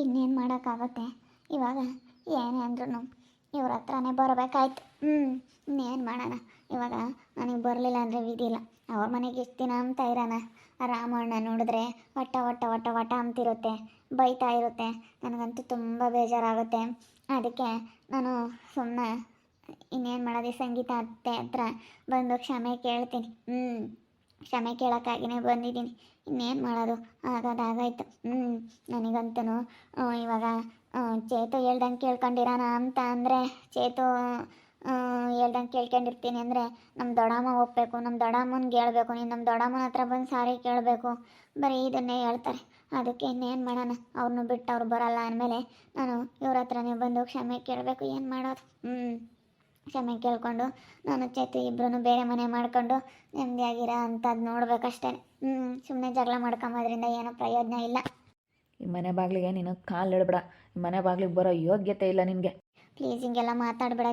ಇನ್ನೇನು ಮಾಡೋಕ್ಕಾಗುತ್ತೆ? ಇವಾಗ ಏನೇ ಅಂದ್ರೂ ಇವ್ರ ಹತ್ರನೇ ಬರಬೇಕಾಯ್ತು. ಹ್ಞೂ ಇನ್ನೇನು ಮಾಡೋಣ? ಇವಾಗ ನನಗೆ ಬರಲಿಲ್ಲ ಅಂದರೆ ವಿಧಿ ಇಲ್ಲ. ಅವ್ರ ಮನೆಗೆ ಎಷ್ಟು ದಿನ ಅಂತ ಇರೋಣ? ರಾಮಣ್ಣ ನೋಡಿದ್ರೆ ವಟ ವಟ ವಟ ವಟ ಅಂತಿರುತ್ತೆ. ಬೈತಾ ಇರುತ್ತೆ. ನನಗಂತೂ ತುಂಬ ಬೇಜಾರಾಗುತ್ತೆ. ಅದಕ್ಕೆ ನಾನು ಸುಮ್ಮನೆ ಇನ್ನೇನು ಮಾಡೋದು ಸಂಗೀತ ಅತ್ತೆ ಹತ್ರ ಬಂದು ಕ್ಷಮೆ ಕೇಳ್ತೀನಿ. ಹ್ಞೂ ಕ್ಷಮೆ ಕೇಳೋಕ್ಕಾಗಿನೇ ಬಂದಿದ್ದೀನಿ. ಇನ್ನೇನು ಮಾಡೋದು? ಆಗೋದಾಗಾಯ್ತು ಹ್ಞೂ ನನಗಂತೂ ಇವಾಗ ಚೇತು ಹೇಳ್ದಂಗೆ ಕೇಳ್ಕೊಂಡಿರೋಣ ಅಂತ ಅಂದರೆ, ಚೇತು ಹೇಳ್ದಂಗೆ ಕೇಳ್ಕೊಂಡಿರ್ತೀನಿ ಅಂದರೆ ನಮ್ಮ ದೊಡ್ಡಮ್ಮ ಒಪ್ಪಬೇಕು ನಮ್ಮ ದೊಡ್ಡಮ್ಮನಿಗೆ ಹೇಳ್ಬೇಕು ನೀನು ನಮ್ಮ ದೊಡ್ಡಮ್ಮನ ಹತ್ರ ಬಂದು ಸಾರಿ ಕೇಳಬೇಕು. ಬರೀ ಇದನ್ನೇ ಹೇಳ್ತಾರೆ. ಅದಕ್ಕೆ ಇನ್ನೇನು ಮಾಡೋಣ? ಅವ್ರನ್ನೂ ಬಿಟ್ಟು ಅವ್ರು ಬರಲ್ಲ ಅಂದಮೇಲೆ, ನಾನು ಇವ್ರ ಹತ್ರನೇ ಬಂದು ಕ್ಷಮೆ ಕೇಳಬೇಕು. ಏನು ಮಾಡೋದು? ಹ್ಞೂ ಕ್ಷಮೆ ಕೇಳಿಕೊಂಡು ನಾನು ಚೈತ್ರ ಇಬ್ಬರೂ ಬೇರೆ ಮನೆ ಮಾಡ್ಕೊಂಡು ನೆಮ್ಮದಿಯಾಗಿರೋ ಅಂಥದ್ದು ನೋಡ್ಬೇಕಷ್ಟೇ. ಹ್ಞೂ ಸುಮ್ಮನೆ ಜಗಳ ಮಾಡ್ಕೊಂಬೋದ್ರಿಂದ ಏನೂ ಪ್ರಯೋಜನ ಇಲ್ಲ. ಈ ಮನೆ ಬಾಗಿಲಿಗೆ ನೀನು ಕಾಲು ಇಡಬೇಡ ಈ ಮನೆ ಬಾಗಿಲಿಗೆ ಬರೋ ಯೋಗ್ಯತೆ ಇಲ್ಲ ನಿನಗೆ. ಪ್ಲೀಸ್ ಹಿಂಗೆಲ್ಲ ಮಾತಾಡ್ಬೇಡ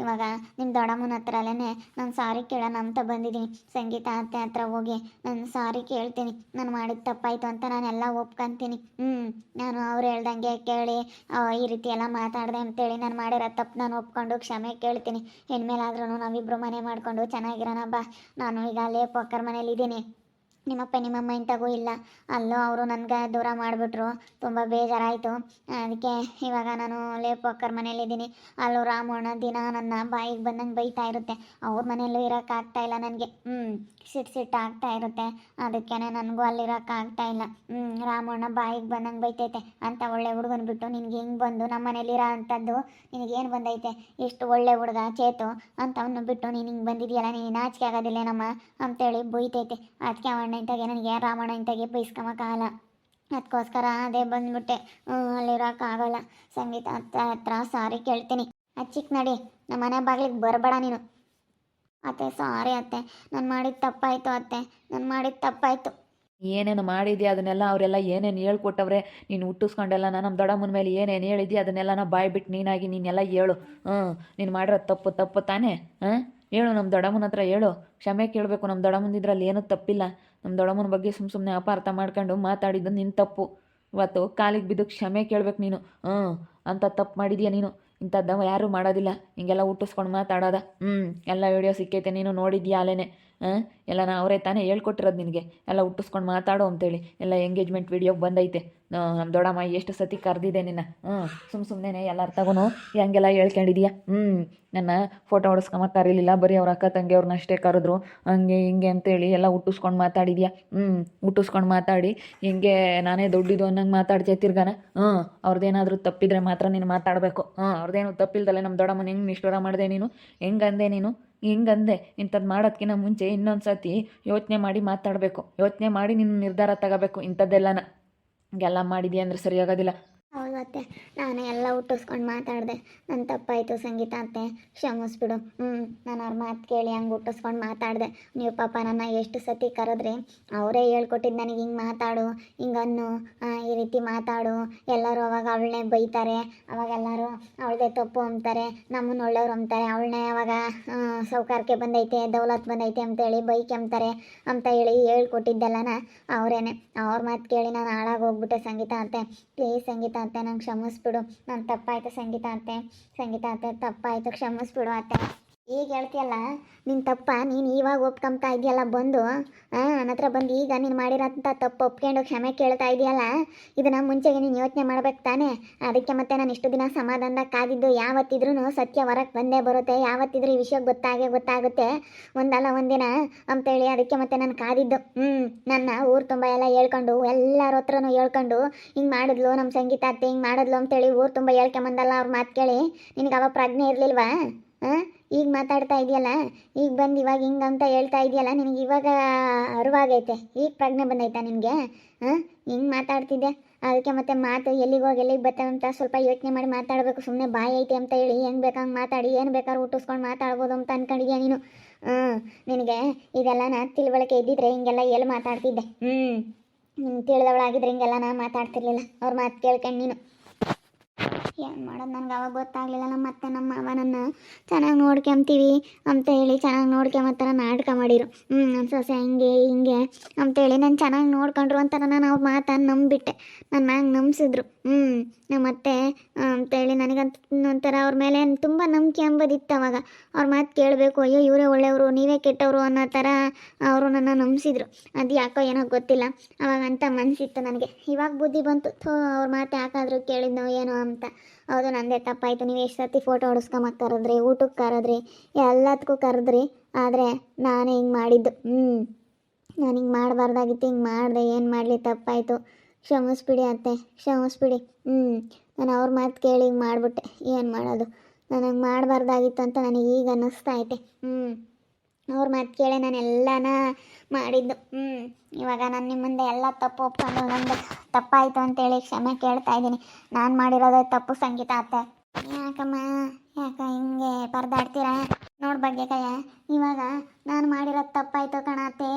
ಇವಾಗ ನಿಮ್ಮ ದೊಡ್ಡಮ್ಮನ ಹತ್ರ ಅಲ್ಲೇ ನಾನು ಸಾರಿ ಕೇಳೋಣ ಅಂತ ಬಂದಿದ್ದೀನಿ ಸಂಗೀತ ಅತ್ತೆ ಹತ್ರ ಹೋಗಿ ನಾನು ಸಾರಿ ಕೇಳ್ತೀನಿ. ನಾನು ಮಾಡಿದ ತಪ್ಪಾಯಿತು ಅಂತ ನಾನೆಲ್ಲ ಒಪ್ಕೊಂತೀನಿ. ಹ್ಞೂ ನಾನು ಅವ್ರು ಹೇಳ್ದಂಗೆ ಕೇಳಿ ಈ ರೀತಿ ಎಲ್ಲ ಮಾತಾಡಿದೆ ಅಂತೇಳಿ ನಾನು ಮಾಡಿರೋ ತಪ್ಪು ನಾನು ಒಪ್ಕೊಂಡು ಕ್ಷಮೆ ಕೇಳ್ತೀನಿ. ಹೆಣ್ಮೇಲಾದ್ರೂ ನಾವಿಬ್ಬರು ಮನೆ ಮಾಡಿಕೊಂಡು ಚೆನ್ನಾಗಿರೋಣ ಬಾ. ನಾನು ಈಗ ಅಲ್ಲೇ ಮನೇಲಿ ಮನೇಲಿದ್ದೀನಿ. ನಿಮ್ಮಪ್ಪ ನಿಮ್ಮಮ್ಮ ಇಂಥಗೂ ಇಲ್ಲ. ಅಲ್ಲೋ ಅವರು ನನಗೆ ದೂರ ಮಾಡಿಬಿಟ್ರು. ತುಂಬ ಬೇಜಾರಾಯಿತು. ಅದಕ್ಕೆ ಇವಾಗ ನಾನು ಲೇಪಕ್ಕರ್ ಮನೇಲಿದ್ದೀನಿ ಅಲ್ಲೂ ರಾಮಣ್ಣ ದಿನ ನನ್ನ ಬಾಯಿಗೆ ಬಂದಂಗೆ ಬೈತಾ ಇರುತ್ತೆ. ಅವ್ರ ಮನೆಯಲ್ಲೂ ಇರೋಕ್ಕಾಗ್ತಾ ಇಲ್ಲ ನನಗೆ. ಹ್ಞೂ ಸಿಟ್ಟು ಸಿಟ್ಟು ಆಗ್ತಾ ಇರುತ್ತೆ. ಅದಕ್ಕೆ ನನಗೂ ಅಲ್ಲಿರೋಕ್ಕಾಗ್ತಾ ಇಲ್ಲ. ಹ್ಞೂ ರಾಮಣ್ಣ ಬಾಯಿಗೆ ಬಂದಂಗೆ ಬೈತೈತೆ. ಅಂತ ಒಳ್ಳೆ ಹುಡುಗನ ಬಿಟ್ಟು ನಿನ್ಗೆ ಹಿಂಗೆ ಬಂದು ನಮ್ಮ ಮನೇಲಿರೋ ಅಂಥದ್ದು ನಿನಗೇನು ಬಂದೈತೆ? ಇಷ್ಟು ಒಳ್ಳೆ ಹುಡುಗ, ಚೇತು ಅಂತವನ್ನು ಬಿಟ್ಟು ನೀನು ಹಿಂಗೆ ಬಂದಿದೆಯಲ್ಲ, ನೀನು ನಾಚಿಕೆ ಆಗೋದಿಲ್ಲೇನಮ್ಮ ಅಂತೇಳಿ ಬೈತೈತೆ. ಅದಕ್ಕೆ ಅವಣ್ಣ ಇಂತಾಗೆ ನನಗೆ ರಾಮಣ್ಣ ಇಂತಾಗೆ ಬೈಸ್ಕೊಳಕ್ಕಾಗಲ್ಲ ಅದಕ್ಕೋಸ್ಕರ ಅದೇ ಬಂದ್ಬಿಟ್ಟೆ. ಅಲ್ಲಿರೋಕ್ಕಾಗಲ್ಲ ಸಂಗೀತ ಹತ್ರ ಹತ್ರ ಸಾರಿ ಕೇಳ್ತೀನಿ. ಅಚ್ಚಿಕ್ ನಡಿ ನಮ್ಮ ಮನೆ ಬಾಗಿಲಿಗೆ ಬರಬೇಡ ನೀನು. ಅತ್ತೆ, ಸಾರಿ ಅತ್ತೆ. ನಾನು ಮಾಡಿದ ತಪ್ಪಾಯಿತು ಅತ್ತೆ. ನಾನು ಮಾಡಿದ ತಪ್ಪಾಯಿತು. ಏನೇನು ಮಾಡಿದ್ಯಾ ಅದನ್ನೆಲ್ಲ ಅವರೆಲ್ಲ ಏನೇನು ಹೇಳ್ಕೊಟ್ಟವ್ರೆ? ನೀನು ಹುಟ್ಟಿಸ್ಕೊಂಡೆಲ್ಲ ನಮ್ಮ ದೊಡ್ಡಮ್ಮನ ಮೇಲೆ ಏನೇನು ಹೇಳಿದ್ಯಾ ಅದನ್ನೆಲ್ಲ ಬಾಯ್ ಬಾಯ್ಬಿಟ್ಟು ನೀನಾಗಿ ನೀನೆಲ್ಲ ಹೇಳು. ಹ್ಞೂ ನೀನು ಮಾಡಿರೋ ತಪ್ಪು ತಪ್ಪು ತಾನೇ? ಹಾಂ ಹೇಳು ನಮ್ಮ ದೊಡ್ಡಮ್ಮನ ಹತ್ರ ಹೇಳು. ಕ್ಷಮೆ ಕೇಳಬೇಕು. ನಮ್ಮ ದೊಡ್ಡಮ್ಮನ ಇದ್ರಲ್ಲಿ ಏನೂ ತಪ್ಪಿಲ್ಲ. ನಮ್ಮ ದೊಡ್ಡಮ್ಮನ ಬಗ್ಗೆ ಸುಮ್ಮ ಸುಮ್ಮನೆ ಅಪಾರ್ಥ ಮಾಡ್ಕೊಂಡು ಮಾತಾಡಿದ್ದು ನಿನ್ನ ತಪ್ಪು. ಇವತ್ತು ಕಾಲಿಗೆ ಬಿದ್ದು ಕ್ಷಮೆ ಕೇಳಬೇಕು ನೀನು. ಹ್ಞೂ ಅಂತ ತಪ್ಪು ಮಾಡಿದೀಯಾ ನೀನು? ಇಂಥದ್ದವ ಯಾರೂ ಮಾಡೋದಿಲ್ಲ. ಹಿಂಗೆಲ್ಲ ಹುಟ್ಟಿಸ್ಕೊಂಡು ಮಾತಾಡೋದ. ಹ್ಞೂ ಎಲ್ಲ ವಿಡಿಯೋ ಸಿಕ್ಕೈತೆ ನೀನು ನೋಡಿದ್ಯಾ ಅಲ್ಲೇನೆ? ಹಾಂ ಎಲ್ಲ ನಾ ಅವರೇ ತಾನೇ ಹೇಳ್ಕೊಟ್ಟಿರೋದು ನಿನಗೆ. ಎಲ್ಲ ಹುಟ್ಟಿಸ್ಕೊಂಡು ಮಾತಾಡೋ ಅಂತೇಳಿ. ಎಲ್ಲ ಎಂಗೇಜ್ಮೆಂಟ್ ವೀಡಿಯೋಗೆ ಬಂದೈತೆ. ನಮ್ಮ ದೊಡ್ಡಮ್ಮ ಎಷ್ಟು ಸತಿ ಕರೆದಿದೆ ನಿನ್ನ. ಹ್ಞೂ ಸುಮ್ಮ ಸುಮ್ಮನೆ ಎಲ್ಲರ ತಗೋನು. ಹೆಂಗೆಲ್ಲ ಹೇಳ್ಕೊಂಡಿದೀಯಾ? ಹ್ಞೂ ನನ್ನ ಫೋಟೋ ಹೊಡ್ಸ್ಕೊಂಬ ಕರೀಲಿಲ್ಲ. ಬರೀ ಅವ್ರ ಅಕ್ಕ ತಂಗಿ ಅವ್ರನ್ನ ಅಷ್ಟೇ ಕರೆದ್ರು. ಹಂಗೆ ಹಿಂಗೆ ಅಂತೇಳಿ ಎಲ್ಲ ಹುಟ್ಟಿಸ್ಕೊಂಡು ಮಾತಾಡಿದ್ಯಾ? ಹ್ಞೂ ಹುಟ್ಟಿಸ್ಕೊಂಡು ಮಾತಾಡಿ. ಹಿಂಗೆ ನಾನೇ ದೊಡ್ಡಿದ್ದು ಅನ್ನಂಗೆ ಮಾತಾಡ್ತೀಯ ತಿರ್ಗಾನ? ಹ್ಞೂ ಅವ್ರದ್ದೇನಾದರೂ ತಪ್ಪಿದ್ರೆ ಮಾತ್ರ ನೀನು ಮಾತಾಡಬೇಕು. ಹ್ಞೂ ಅವ್ರದ್ದೇನು ತಪ್ಪಿಲ್ದಲ್ಲೇ ನಮ್ಮ ದೊಡ್ಡಮ್ಮನ ಹೆಂಗೆ ನಿಷ್ಠುರ ಮಾಡಿದೆ ನೀನು? ಹೆಂಗಂದೆ ನೀನು? ಹಿಂಗಂದೆ. ಇಂಥದ್ದು ಮಾಡೋದ್ಕಿಂತ ಮುಂಚೆ ಇನ್ನೊಂದು ಸತಿ ಯೋಚನೆ ಮಾಡಿ ಮಾತಾಡಬೇಕು. ಯೋಚನೆ ಮಾಡಿ ನಿನ್ನ ನಿರ್ಧಾರ ತಗೋಬೇಕು. ಇಂಥದ್ದೆಲ್ಲನ. ಹಿಂಗೆಲ್ಲ ಮಾಡಿದ್ಯಾ ಅಂದರೆ ಸರಿಯಾಗೋದಿಲ್ಲ ಅತ್ತೆ ನಾನೇ ಎಲ್ಲ ಹುಟ್ಟಿಸ್ಕೊಂಡು ಮಾತಾಡಿದೆ. ನನ್ನ ತಪ್ಪಾಯಿತು ಸಂಗೀತ ಅತ್ತೆ. ಕ್ಷಮಿಸ್ಬಿಡು. ಹ್ಞೂ ನಾನು ಅವ್ರ ಮಾತು ಕೇಳಿ ಹಂಗೆ ಹುಟ್ಟಿಸ್ಕೊಂಡು ಮಾತಾಡಿದೆ. ನೀವು ಪಾಪ ನನ್ನ ಎಷ್ಟು ಸತಿ ಕರೆದ್ರಿ ಅವರೇ ಹೇಳ್ಕೊಟ್ಟಿದ್ದು ನನಗೆ ಹಿಂಗೆ ಮಾತಾಡು ಹಿಂಗನ್ನು ಈ ರೀತಿ ಮಾತಾಡು. ಎಲ್ಲರೂ ಅವಾಗ ಅವಳನ್ನೇ ಬೈತಾರೆ. ಅವಾಗ ಎಲ್ಲರೂ ಅವಳದೇ ತಪ್ಪು ಅಂತಾರೆ ನಮ್ಮನ್ನ ಒಳ್ಳೆಯವ್ರು ಅಂತಾರೆ ಅವಳನ್ನೇ ಅವಾಗ ಸೌಕಾರಕ್ಕೆ ಬಂದೈತೆ, ದೌಲತ್ ಬಂದೈತೆ ಅಂತೇಳಿ ಬೈಕ್ ಅಂತಾರೆ ಅಂತ ಹೇಳಿ ಹೇಳ್ಕೊಟ್ಟಿದ್ದೆಲ್ಲನ ಅವರೇನೆ. ಅವ್ರ ಮಾತು ಕೇಳಿ ನಾನು ಹಾಳಾಗಿ ಹೋಗ್ಬಿಟ್ಟೆ ಸಂಗೀತ ಅಂತೆ ಪ್ಲೀಸ್ ಸಂಗೀತ ಅಂತೆ ನಂಗೆ ಕ್ಷಮಿಸ್ಬಿಡು. ನಾನು ತಪ್ಪಾಯ್ತು ಸಂಗೀತ ಅತ್ತೆ. ಸಂಗೀತ ಅತ್ತೆ ತಪ್ಪಾಯಿತು ಕ್ಷಮಿಸ್ಬಿಡು ಅತ್ತೆ. ಈಗ ಹೇಳ್ತಿಯಲ್ಲ ನಿನ್ನ ತಪ್ಪ, ನೀನು ಇವಾಗ ಒಪ್ಕೊಂತಾ ಇದೆಯಲ್ಲ ಬಂದು ನನ್ನ ಹತ್ರ ಬಂದು ಈಗ ನೀನು ಮಾಡಿರೋಂಥ ತಪ್ಪು ಒಪ್ಕೊಂಡು ಕ್ಷಮೆ ಕೇಳ್ತಾ ಇದೆಯಲ್ಲ ಇದನ್ನ ಮುಂಚೆಗೆ ನೀನು ಯೋಚನೆ ಮಾಡ್ಬೇಕು ತಾನೇ. ಅದಕ್ಕೆ ಮತ್ತೆ ನಾನು ಇಷ್ಟು ದಿನ ಸಮಾಧಾನದ ಕಾದಿದ್ದು ಯಾವತ್ತಿದ್ರೂ ಸತ್ಯ ಹೊರಕ್ಕೆ ಬಂದೇ ಬರುತ್ತೆ, ಯಾವತ್ತಿದ್ರೂ ಈ ವಿಷಯ ಗೊತ್ತಾಗೇ ಗೊತ್ತಾಗುತ್ತೆ. ಒಂದಲ್ಲ ಒಂದಿನ ಅಂತೇಳಿ ಅದಕ್ಕೆ ಮತ್ತೆ ನಾನು ಕಾದಿದ್ದು ಹ್ಞೂ ನನ್ನ ಊರು ತುಂಬ ಎಲ್ಲ ಹೇಳ್ಕೊಂಡು, ಎಲ್ಲರ ಹತ್ರನು ಹೇಳ್ಕೊಂಡು, ಹಿಂಗೆ ಮಾಡಿದ್ಲು ನಮ್ಮ ಸಂಗೀತ ಅತ್ತೆ, ಹಿಂಗೆ ಮಾಡಿದ್ಲು ಅಂತೇಳಿ ಊರು ತುಂಬ ಹೇಳ್ಕೊಂಬಂದಲ್ಲ ಅವ್ರ ಮಾತು ಕೇಳಿ, ನಿನಗೆ ಅವಾಗ ಪ್ರಜ್ಞೆ ಇರಲಿಲ್ವಾ ಹಾಂ ಈಗ ಮಾತಾಡ್ತಾ ಇದೆಯಲ್ಲ, ಈಗ ಬಂದು ಇವಾಗ ಹಿಂಗೆ ಅಂತ ಹೇಳ್ತಾ ಇದೆಯಲ್ಲ, ನಿನಗೆ ಇವಾಗ ಅರಿವಾಗೈತೆ. ಈಗ ಪ್ರಜ್ಞೆ ಬಂದೈತಾ ನಿನಗೆ? ಹಾಂ ಹಿಂಗೆ ಮಾತಾಡ್ತಿದ್ದೆ ಅದಕ್ಕೆ ಮತ್ತೆ ಮಾತು ಎಲ್ಲಿಗೆ ಹೋಗಿ ಎಲ್ಲಿಗೆ ಬರ್ತಾವಂತ ಅಂತ ಸ್ವಲ್ಪ ಯೋಚನೆ ಮಾಡಿ ಮಾತಾಡಬೇಕು. ಸುಮ್ಮನೆ ಬಾಯಿ ಐತೆ ಅಂತ ಹೇಳಿ ಹೆಂಗೆ ಬೇಕಂಗೆ ಮಾತಾಡಿ, ಏನು ಬೇಕಾದ್ರೂ ಹುಟ್ಟಿಸ್ಕೊಂಡು ಮಾತಾಡ್ಬೋದು ಅಂತ ಅನ್ಕೊಂಡಿದ್ಯಾ ನೀನು? ಹಾಂ ನಿನಗೆ ಇದೆಲ್ಲ ನಾ ತಿಳುವಳಿಕೆ ಇದ್ದಿದ್ರೆ ಹಿಂಗೆಲ್ಲ ಎಲ್ಲಿ ಮಾತಾಡ್ತಿದ್ದೆ? ಹ್ಞೂ ನೀನು ತಿಳಿದವಳಾಗಿದ್ರೆ ಹಿಂಗೆಲ್ಲ ನಾ ಮಾತಾಡ್ತಿರ್ಲಿಲ್ಲ. ಅವ್ರ ಮಾತು ಕೇಳ್ಕೊಂಡು ನೀನು. ಏನು ಮಾಡೋದು ನನಗೆ ಅವಾಗ ಗೊತ್ತಾಗಲಿಲ್ಲ. ನಮ್ಮ ಮತ್ತೆ ನಮ್ಮ ಅವನನ್ನ ಚೆನ್ನಾಗಿ ನೋಡ್ಕೊಂತೀವಿ ಅಂತ ಹೇಳಿ ಚೆನ್ನಾಗಿ ನೋಡ್ಕೊಂಬತ್ತರ ನಾಟಕ ಮಾಡಿರು. ಹ್ಞೂ ನನ್ನ ಸೊಸೆ ಹಿಂಗೆ ಹಿಂಗೆ ಅಂತೇಳಿ ನಾನು ಚೆನ್ನಾಗಿ ನೋಡ್ಕೊಂಡ್ರು ಅಂತ ನಾನು ಅವ್ರ ಮಾತನ್ನು ನಂಬಿಟ್ಟೆ. ನನ್ನ ಮ್ಯಾಗ ನಂಬಿಸಿದ್ರು. ಹ್ಞೂ ನಮ್ಮ ಅತ್ತೆ ಆ, ಅಂತೇಳಿ ನನಗಂತ ಒಂಥರ ಅವ್ರ ಮೇಲೆ ತುಂಬ ನಂಬಿಕೆ ಅಂಬೋದಿತ್ತು ಅವಾಗ. ಅವ್ರ ಮಾತು ಕೇಳಬೇಕು ಅಯ್ಯೋ ಇವರೇ ಒಳ್ಳೆಯವರು ನೀವೇ ಕೆಟ್ಟವರು ಅನ್ನೋ ಥರ ಅವರು ನನ್ನ ನಂಬಿಸಿದ್ರು. ಅದು ಯಾಕೋ ಏನೋ ಗೊತ್ತಿಲ್ಲ. ಅವಾಗ ಅಂತ ಮನಸ್ಸಿತ್ತು ನನಗೆ. ಇವಾಗ ಬುದ್ಧಿ ಬಂತು ಥೋ ಅವ್ರ ಮಾತು ಯಾಕಾದರೂ ಕೇಳಿದ್ನೋ ಏನೋ ಅಂತ. ಹೌದು, ನಂದೇ ತಪ್ಪಾಯಿತು. ನೀವು ಎಷ್ಟು ಸರ್ತಿ ಫೋಟೋ ಹೊಡ್ಸ್ಕೊಂಬಕ್ಕೆ ಕರೆದ್ರಿ ಊಟಕ್ಕೆ ಕರೆದ್ರಿ ಎಲ್ಲದಕ್ಕೂ ಕರೆದ್ರಿ. ಆದರೆ ನಾನು ಹಿಂಗೆ ಮಾಡಿದ್ದು. ಹ್ಞೂ ನಾನು ಹಿಂಗೆ ಮಾಡಬಾರ್ದಾಗಿತ್ತು, ಹಿಂಗೆ ಮಾಡಿದೆ, ಏನು ಮಾಡಲಿ, ತಪ್ಪಾಯಿತು. ಕ್ಷಮಿಸ್ಬಿಡಿ ಅತ್ತೆ, ಕ್ಷಮಿಸ್ಬಿಡಿ. ಹ್ಞೂ ನಾನು ಅವ್ರ ಮಾತು ಕೇಳಿ ಹಿಂಗೆ ಮಾಡಿಬಿಟ್ಟೆ. ಏನು ಮಾಡೋದು? ನನಗೆ ಮಾಡಬಾರ್ದಾಗಿತ್ತು ಅಂತ ನನಗೆ ಈಗ ಅನ್ನಿಸ್ತಾ ಐತೆ. ಹ್ಞೂ ಅವ್ರ ಮಾತು ಕೇಳಿ ನಾನು ಎಲ್ಲಾನ ಮಾಡಿದ್ದು. ಹ್ಞೂ ಇವಾಗ ನಾನು ನಿಮ್ಮ ಮುಂದೆ ಎಲ್ಲ ತಪ್ಪು ಒಪ್ಕೊಂಡು ನಂದು ತಪ್ಪಾಯಿತು ಅಂತೇಳಿ ಕ್ಷಮೆ ಕೇಳ್ತಾ ಇದ್ದೀನಿ. ನಾನು ಮಾಡಿರೋದೇ ತಪ್ಪು ಸಂಗೀತ ಅತ್ತೆ. ಯಾಕಮ್ಮ, ಯಾಕ ಹಿಂಗೆ ಪರದಾಡ್ತೀರಾ ನೋಡಿ ಬಗ್ಗೆ ಕಯ್ಯ ಇವಾಗ ನಾನು ಮಾಡಿರೋದು ತಪ್ಪಾಯ್ತು ಕಣತ್ತೆ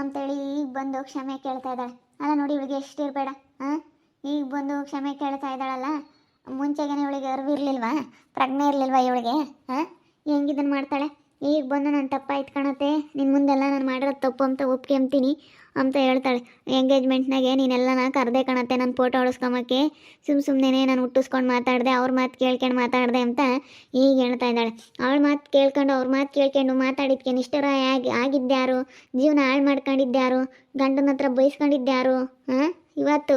ಅಂತೇಳಿ ಈಗ ಬಂದು ಕ್ಷಮೆ ಕೇಳ್ತಾ ಇದ್ದಾಳೆ. ಅಲ್ಲ ನೋಡಿ ಇವಳಿಗೆ ಎಷ್ಟು ಇರಬೇಡ ಹಾಂ ಈಗ ಬಂದು ಕ್ಷಮೆ ಕೇಳ್ತಾ ಇದ್ದಾಳಲ್ಲ, ಮುಂಚೆಗೇನೆ ಇವಳಿಗೆ ಅರಿವಿರ್ಲಿಲ್ವಾ? ಪ್ರಜ್ಞೆ ಇರಲಿಲ್ವಾ ಇವಳಿಗೆ ಹಾಂ ಹೆಂಗಿದನ್ನು ಮಾಡ್ತಾಳೆ? ಈಗ ಬಂದು ನಾನು ತಪ್ಪಾಯ್ತು ಕಣತ್ತೆ. ನಿನ್ನ ಮುಂದೆಲ್ಲ ನಾನು ಮಾಡಿರೋದು ತಪ್ಪು ಅಂತ ಒಪ್ಕೊಂತೀನಿ ಅಂತ ಹೇಳ್ತಾಳೆ. ಎಂಗೇಜ್ಮೆಂಟ್ನಾಗೆ ನೀನೆಲ್ಲ ಕರೆದೆ ಕಣತ್ತೆ ನಾನು ಫೋಟೋ ಹೊಡಿಸ್ಕೊಂಬಕ್ಕೆ ಸುಮ್ಮ ಸುಮ್ಮನೆ ನಾನು ಹುಟ್ಟಿಸ್ಕೊಂಡು ಮಾತಾಡಿದೆ, ಅವ್ರ ಮಾತು ಕೇಳ್ಕೊಂಡು ಮಾತಾಡಿದೆ ಅಂತ ಈಗ ಹೇಳ್ತಾ ಇದ್ದಾಳೆ. ಅವಳ ಮಾತು ಕೇಳ್ಕೊಂಡು, ಅವ್ರ ಮಾತು ಕೇಳ್ಕೊಂಡು ಮಾತಾಡಿದ್ಕೆ ನಿಷ್ಠರ ಆಗಿ, ಆಗಿದ್ದ್ಯಾರು? ಜೀವನ ಹಾಳು ಮಾಡ್ಕೊಂಡಿದ್ದ್ಯಾರು? ಗಂಡನ ಹತ್ರ ಬೈಸ್ಕೊಂಡಿದ್ದ್ಯಾರು? ಹಾಂ? ಇವತ್ತು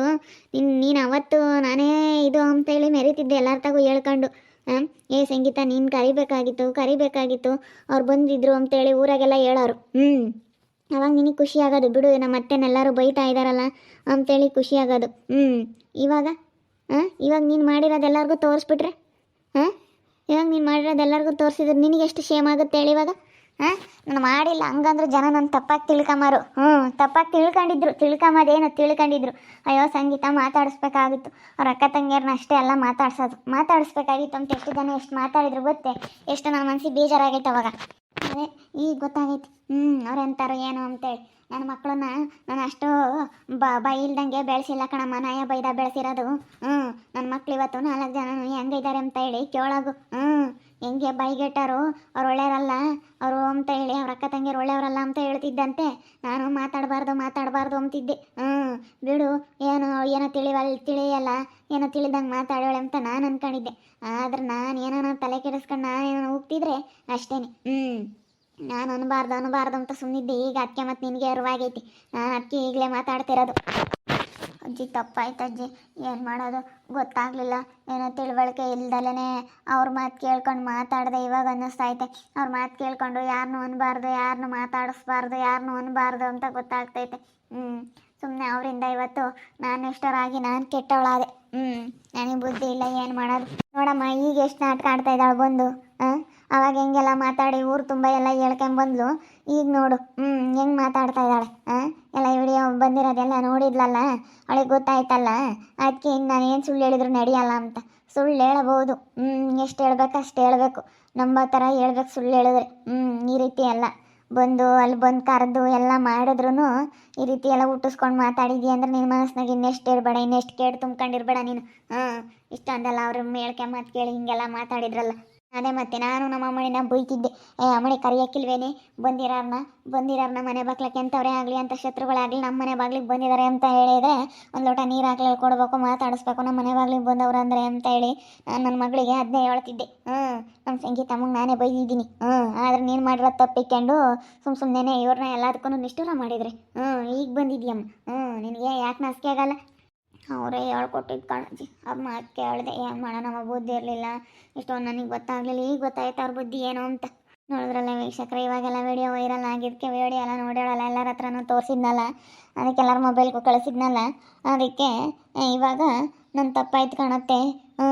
ನಿನ್, ನೀನು ಅವತ್ತು ನಾನೇ ಇದು ಅಂತೇಳಿ ಮೆರಿತಿದ್ದೆ ಎಲ್ಲರ ತಗೂ ಹೇಳ್ಕೊಂಡು. ಏ ಸಂಗೀತ ನೀನು ಕರಿಬೇಕಾಗಿತ್ತು ಕರಿಬೇಕಾಗಿತ್ತು. ಅವ್ರು ಬಂದಿದ್ರು ಅಂತೇಳಿ ಊರಾಗೆಲ್ಲ ಹೇಳೋರು. ಹ್ಞೂ ಅವಾಗ ನಿನಗೆ ಖುಷಿ ಆಗೋದು ಬಿಡು ನಮ್ಮ ಅತ್ತೆನೆಲ್ಲರೂ ಬೈತಾ ಇದ್ದಾರಲ್ಲ ಅಂತೇಳಿ ಖುಷಿ ಆಗೋದು. ಹ್ಞೂ ಇವಾಗ? ಹಾಂ ಇವಾಗ ನೀನು ಮಾಡಿರೋದು ಎಲ್ಲರಿಗೂ ತೋರಿಸ್ಬಿಟ್ರೆ? ಹಾಂ ಇವಾಗ ನೀನು ಮಾಡಿರೋದು ಎಲ್ಲರಿಗೂ ತೋರಿಸಿದ್ರೆ ನಿನಗೆ ಎಷ್ಟು ಶೇಮ್ ಆಗುತ್ತೆ ಹೇಳಿ ಇವಾಗ? ಹಾಂ? ನಾನು ಮಾಡಿಲ್ಲ. ಹಂಗಂದ್ರೆ ಜನ ನನ್ನ ತಪ್ಪಾಗಿ ತಿಳ್ಕೊಂಬಾರು ಹ್ಞೂ, ತಪ್ಪಾಗಿ ತಿಳ್ಕೊಂಡಿದ್ರು. ತಿಳ್ಕೊಂಬೋದೇನು ತಿಳ್ಕೊಂಡಿದ್ರು. ಅಯ್ಯೋ, ಸಂಗೀತ ಮಾತಾಡಿಸ್ಬೇಕಾಗಿತ್ತು. ಅವ್ರ ಅಕ್ಕ ತಂಗಿಯರನ್ನ ಅಷ್ಟೇ ಎಲ್ಲ ಮಾತಾಡ್ಸೋದು. ಮಾತಾಡಿಸ್ಬೇಕಾಗಿತ್ತು ಅಂತ ಎಷ್ಟು ಜನ ಎಷ್ಟು ಮಾತಾಡಿದ್ರು ಗೊತ್ತೇ? ಎಷ್ಟು ನನ್ನ ಮನಸ್ಸಿಗೆ ಬೇಜಾರಾಗೈತೆ ಅವಾಗ. ಅದೇ, ಈಗ ಗೊತ್ತಾಗೈತಿ. ಹ್ಞೂ, ಅವ್ರು ಏನು ಏನೋ ಅಂತೇಳಿ. ನನ್ನ ಮಕ್ಕಳನ್ನ ನಾನು ಅಷ್ಟು ಬ, ಬೈಲ್ದಂಗೆ ಬೆಳೆಸಿಲ್ಲ ಕಣಮ್ಮ. ನಾಯ ಬೈದ ಬೆಳೆಸಿರೋದು. ಹ್ಞೂ ನನ್ನ ಮಕ್ಳು ಇವತ್ತು ನಾಲ್ಕು ಜನ ಹೆಂಗಿದ್ದಾರೆ ಅಂತ ಹೇಳಿ ಕೇಳೋಗು. ಹ್ಞೂ. ಹೆಂಗೆ ಬೈಗೆಟ್ಟರು ಅವ್ರು ಒಳ್ಳೆಯವರಲ್ಲ. ಅವರು ಅಂತ ಹೇಳಿ ಅವ್ರ ಅಕ್ಕ ತಂಗಿಯರು ಒಳ್ಳೆಯವರಲ್ಲ ಅಂತ ಹೇಳ್ತಿದ್ದಂತೆ. ನಾನು ಮಾತಾಡಬಾರ್ದು ಮಾತಾಡಬಾರ್ದು ಅಂತಿದ್ದೆ ಹ್ಞೂ, ಬಿಡು. ಏನು, ಏನೋ ತಿಳಿವಲ್ ತಿಳಿಯಲ್ಲ. ಏನೋ ತಿಳಿದಂಗೆ ಮಾತಾಡೋಳೆ ಅಂತ ನಾನು ಅನ್ಕೊಂಡಿದ್ದೆ. ಆದ್ರೆ ನಾನು ಏನೋ ತಲೆ ಕೆಡಿಸ್ಕೊಂಡು ಏನೋ ಹೋಗ್ತಿದ್ರೆ ಅಷ್ಟೇನೆ. ಹ್ಞೂ. ನಾನು ಅನ್ಬಾರ್ದು ಅನ್ಬಾರ್ದು ಅಂತ ಸುಮ್ಮನಿದ್ದೆ ಈಗ ಅದಕ್ಕೆ ಮತ್ತು ನಿನಗೆ ಅರಿವಾಗೈತಿ. ನಾನು ಅದಕ್ಕೆ ಈಗಲೇ ಮಾತಾಡ್ತಿರೋದು. ಅಜ್ಜಿ ತಪ್ಪಾಯ್ತು ಅಜ್ಜಿ. ಏನು ಮಾಡೋದು? ಗೊತ್ತಾಗಲಿಲ್ಲ. ಏನೋ ತಿಳುವಳಿಕೆ ಇಲ್ದಲೇ ಅವ್ರ ಮಾತು ಕೇಳ್ಕೊಂಡು ಮಾತಾಡಿದೆ ಇವಾಗ ಅನ್ನಿಸ್ತೈತೆ ಅವ್ರ ಮಾತು ಕೇಳ್ಕೊಂಡು ಯಾರನ್ನೂ ಅನ್ಬಾರ್ದು ಯಾರನ್ನೂ ಮಾತಾಡಿಸ್ಬಾರ್ದು ಯಾರನ್ನೂ ಅನ್ಬಾರ್ದು ಅಂತ ಗೊತ್ತಾಗ್ತೈತೆ. ಹ್ಞೂ ಸುಮ್ಮನೆ ಅವರಿಂದ ಇವತ್ತು ನಾನು ಇಷ್ಟರಾಗಿ ನಾನು ಕೆಟ್ಟವಳಾದೆ. ಹ್ಞೂ ನನಗೆ ಬುದ್ಧಿ ಇಲ್ಲ, ಏನು ಮಾಡೋದು? ನೋಡಮ್ಮ, ಈಗ ಎಷ್ಟು ನಾಟಕ ಆಡ್ತಾ ಇದ್ದಾಳೆ ಬಂದು ಹಾಂ ಅವಾಗ ಹೆಂಗೆಲ್ಲ ಮಾತಾಡಿ ಊರು ತುಂಬ ಎಲ್ಲ ಹೇಳ್ಕೊಂಬಂದ್ಲು ಈಗ ನೋಡು ಹ್ಞೂ ಹೆಂಗೆ ಮಾತಾಡ್ತಾ ಇದ್ದಾಳೆ ಹಾಂ ಎಲ್ಲ ವಿಡಿಯೋ ಬಂದಿರೋದೆಲ್ಲ ನೋಡಿದ್ಲಲ್ಲ? ಅವಳಿಗೆ ಗೊತ್ತಾಯ್ತಲ್ಲ? ಅದಕ್ಕೆ ಇನ್ನು ನಾನು ಏನು ಸುಳ್ಳು ಹೇಳಿದ್ರು ನಡೆಯಲ್ಲ ಅಂತ. ಸುಳ್ಳು ಹೇಳಬಹುದು. ಹ್ಞೂ ಎಷ್ಟು ಹೇಳ್ಬೇಕು ಅಷ್ಟು ಹೇಳಬೇಕು. ನಂಬೋ ಥರ ಹೇಳ್ಬೇಕು ಸುಳ್ಳು ಹೇಳಿದ್ರೆ. ಹ್ಞೂ ಈ ರೀತಿ ಎಲ್ಲ. ಬಂದು ಅಲ್ಲಿ ಬಂದು ಕರೆದು ಎಲ್ಲ ಮಾಡಿದ್ರು ಈ ರೀತಿ ಎಲ್ಲ ಹುಟ್ಟಿಸ್ಕೊಂಡು ಮಾತಾಡಿದ್ಯ ಅಂದ್ರೆ ನಿನ್ನ ಮನಸ್ಸಿನಾಗ ಇನ್ನೆಷ್ಟು ಇರಬೇಡ, ಇನ್ನೆಷ್ಟು ಕೇಳಿ ತುಂಬ್ಕೊಂಡಿರ್ಬೇಡ ನೀನು. ಹಾಂ, ಇಷ್ಟೊಂದೆಲ್ಲ ಅವ್ರ ಮೇಳ್ಕೆ ಮಾತು ಕೇಳಿ ಹಿಂಗೆಲ್ಲ ಮಾತಾಡಿದ್ರಲ್ಲ. ಅದೇ ಮತ್ತೆ, ನಾನು ನಮ್ಮ ಅಮ್ಮನಿನ ಬೈತಿದ್ದೆ. ಏ, ಅಮ್ಮನೆ ಕರಿಯಕ್ಕಿಲ್ವೇನೆ ಬಂದಿರಾರನ್ನ ಬಂದಿರಾರನ್ನ ಮನೆ ಬಾಗ್ಲಕ್ಕೆ ಎಂಥವ್ರೇ ಆಗಲಿ ಅಂತ ಶತ್ರುಗಳಾಗಲಿ ನಮ್ಮ ಮನೆ ಬಾಗ್ಲಿಗೆ ಬಂದಿದ್ದಾರೆ ಅಂತ ಹೇಳಿದರೆ ಒಂದು ಲೋಟ ನೀರು ಹಾಕಲಿ ಕೊಡಬೇಕು, ಮಾತಾಡಿಸ್ಬೇಕು, ನಮ್ಮ ಮನೆ ಬಾಗ್ಲಿಗೆ ಬಂದವರು ಅಂದರೆ ಅಂತ ಹೇಳಿ ನಾನು ನನ್ನ ಮಗಳಿಗೆ ಅದನ್ನೇ ಹೇಳ್ತಿದ್ದೆ. ಹ್ಞೂ ನಮ್ಮ ಸಂಗೀತಮ್ಮಗೆ ನಾನೇ ಬೈದಿದ್ದೀನಿ. ಹ್ಞೂ ಆದ್ರೆ ನೀನು ಮಾಡಿರೋ ತಪ್ಪಿಕೊಂಡು ಸುಮ್ಮ ಸುಮ್ಮನೆ ಇವ್ರನ್ನ ಎಲ್ಲದಕ್ಕೂ ನಿಷ್ಠೂರ ಮಾಡಿದ್ರಿ. ಹ್ಞೂ ಈಗ ಬಂದಿದ್ಯಮ್ಮ. ಹ್ಞೂ ನಿನಗೆ ಯಾಕೆ ನಾಸಿಕೆ ಆಗಲ್ಲ? ಅವರೇ ಹೇಳ್ಕೊಟ್ಟಿದ್ದು ಕಾಳಜಿ. ಅಮ್ಮ ಕೇಳಿದೆ, ಏನು ಮಾಡೋಣ, ನಮ್ಮ ಬುದ್ಧಿ ಇರಲಿಲ್ಲ. ಇಷ್ಟೊಂದು ನನಗೆ ಗೊತ್ತಾಗಲಿಲ್ಲ, ಈಗ ಗೊತ್ತಾಯ್ತು ಅವ್ರ ಬುದ್ಧಿ ಏನು ಅಂತ. ನೋಡಿದ್ರಲ್ಲ ವೀಕ್ಷಕರು, ಇವಾಗೆಲ್ಲ ವಿಡಿಯೋ ವೈರಲ್ ಆಗಿದ್ದಕ್ಕೆ ವಿಡಿಯೋ ಎಲ್ಲ ನೋಡ್ಯಾಳಲ್ಲ, ಎಲ್ಲರ ಹತ್ರನೂ ತೋರಿಸಿದ್ನಲ್ಲ. ಅದಕ್ಕೆ ಎಲ್ಲರ ಮೊಬೈಲ್ಗೂ ಕಳಿಸಿದ್ನಲ್ಲ. ಅದಕ್ಕೆ ಇವಾಗ ನನ್ನ ತಪ್ಪಾಯ್ತು ಕಾಣತ್ತೆ. ಹ್ಞೂ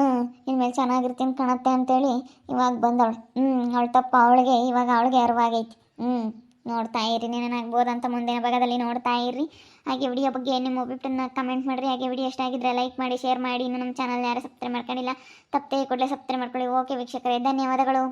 ಇನ್ಮೇಲೆ ಚೆನ್ನಾಗಿರ್ತೀನಿ ಕಾಣತ್ತೆ ಅಂತೇಳಿ ಇವಾಗ ಬಂದವಳು. ಹ್ಞೂ ಅವಳು ತಪ್ಪು ಅವಳಿಗೆ, ಇವಾಗ ಅವಳಿಗೆ ಅರಿವಾಗೈತಿ. ಹ್ಞೂ ನೋಡ್ತಾ ಇರಿ ಏನೇನಾಗ್ಬೋದಂತ ಮುಂದಿನ ಭಾಗದಲ್ಲಿ ನೋಡ್ತಾ ಇರಿ. ಹಾಗೆ ವಿಡಿಯೋ ಬಗ್ಗೆ ನಿಮ್ಮ ಒಬ್ಬಿಟ್ಟನ್ನು ಕಮೆಂಟ್ ಮಾಡಿರಿ. ಹಾಗೆ ವಿಡಿಯೋ ಇಷ್ಟ ಆಗಿದ್ರೆ ಲೈಕ್ ಮಾಡಿ ಶೇರ್ ಮಾಡಿ. ಇನ್ನು ನಮ್ಮ ಚಾನಲ್ ಯಾರು ಸಬ್ಸ್ಕ್ರೈಬ್ ಮಾಡ್ಕೊಂಡಿಲ್ಲ, ತಪ್ಪದೆ ಕೂಡಲೇ ಸಬ್ಸ್ಕ್ರೈಬ್ ಮಾಡ್ಕೊಳ್ಳಿ. ಓಕೆ ವೀಕ್ಷಕರೇ, ಧನ್ಯವಾದಗಳು.